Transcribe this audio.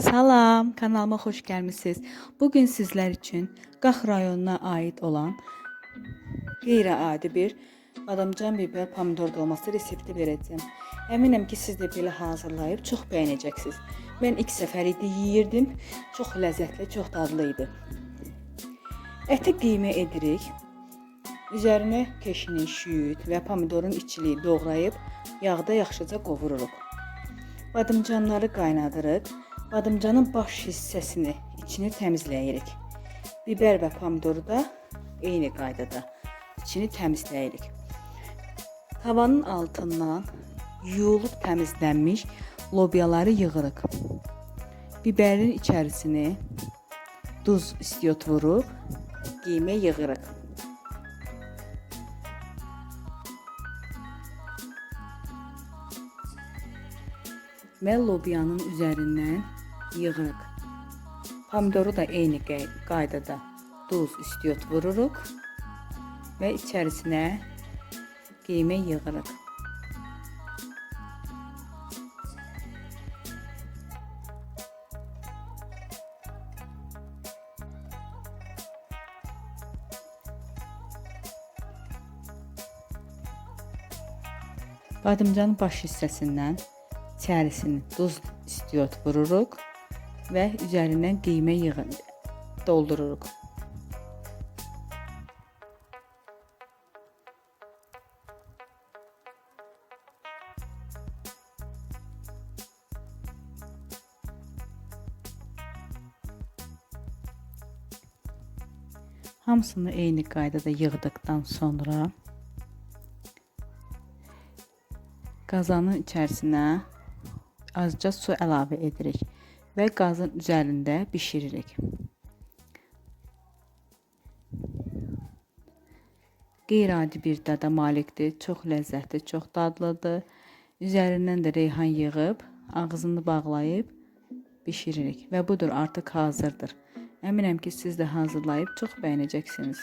Salam, kanalıma xoş gəlmisiniz. Bu gün sizlər üçün Qax rayonuna aid olan qeyri-adi bir badamcan biber pomidor dolması resepti verəcəm. Əminəm ki, siz də belə hazırlayıb çox bəyənəcəksiniz. Mən ilk səfər idi yeyirdim. Çox ləzzətli, çox dadlı idi. Əti qiymə edirik. Üzərinə keşini, şüyüd və pomidorun içini doğrayıb yağda yaxşıca qovururuq. Badımcanları qaynadırıq. Badımcanın baş hissəsini, içini təmizləyirik. Biber və pomidoru da eyni qaydada içini təmizləyirik. Tavanın altından yuyulub təmizlənmiş lobyaları yığırıq. Biberin içərisini duz istiot vurub qiymə yığırıq. və lobyanın üzərindən yığırıq. Pomidoru da eyni qay- qaydada duz istiot vururuq və içərisinə qiymə yığırıq. Badımcanın baş hissəsindən içərisini duz istiot vururuq və üzərindən qiymə yığın doldururuq. Hamısını eyni qaydada yığdıqdan sonra qazanın içərisinə azca su əlavə edirik və qazın üzərində bişiririk. Qeyri-adi bir dada malikdir, çox ləzzətli, çox dadlıdır. Üzərindən də reyhan yığıb, ağzını bağlayıb bişiririk və budur artıq hazırdır. Əminəm ki, siz də hazırlayıb çox bəyənəcəksiniz.